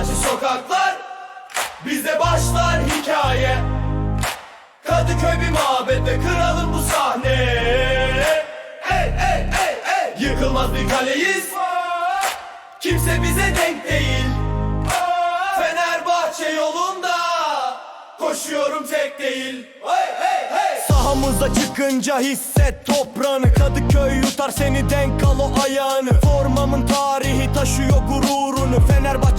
Bostancı sokaklar Bize başlar hikaye. Kadıköy bir mabette kıralım bu sahneye Hey hey hey hey. Yıkılmaz bir kaleyiz. Kimse bize denk değil. Fenerbahçe yolunda Koşuyorum tek değil. Hey hey hey. Sahamıza çıkınca hisset toprağını. Kadıköy yutar seni denk al o ayağını. Formamın tarihi taşıyor gurur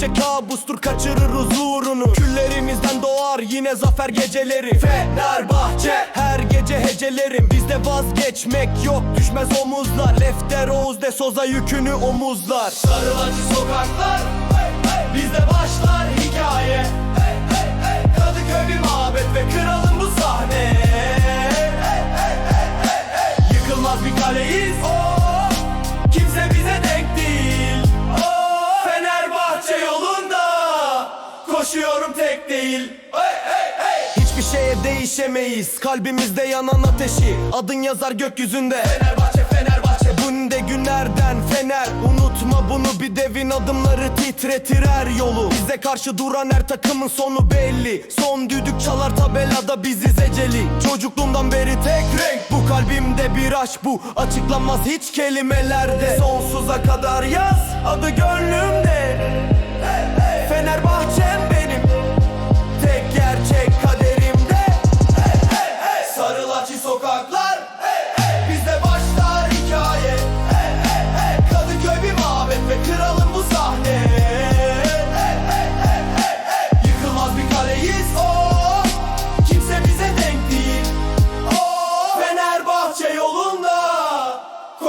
Fenerbahçe kabustur kaçırır huzurunu. Küllerimizden doğar yine zafer geceleri. Fenerbahçe her gece hecelerim. Bizde vazgeçmek yok düşmez omuzlar. Lefter Oğuz de Soza yükünü omuzlar. Sarı acı sokaklar Bizde başlar hikaye Koşuyorum tek değil. Hiçbir şeye değişemeyiz Kalbimizde yanan ateşi. Adın yazar gökyüzünde. Fenerbahçe Fenerbahçe. Bunde günlerden fener? Unutma bunu bir devin adımları titretir her yolu. Bize karşı duran her takımın sonu belli. Son düdük çalar tabelada biziz eceli Çocukluğumdan beri tek renk Bu kalbimde bir aşk bu. Açıklanmaz hiç kelimelerde. Sonsuza kadar yaz adı gönlümde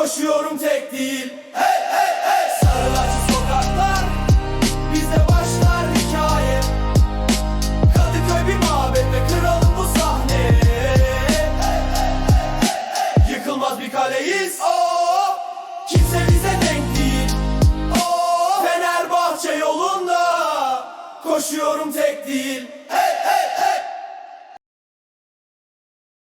Koşuyorum tek değil. Sarılaçı sokaklar Bizde başlar hikaye. Kadıköy bir mabet ve kralım bu sahne. Yıkılmaz bir kaleyiz. Kimse bize denk değil. Fenerbahçe yolunda. Koşuyorum tek değil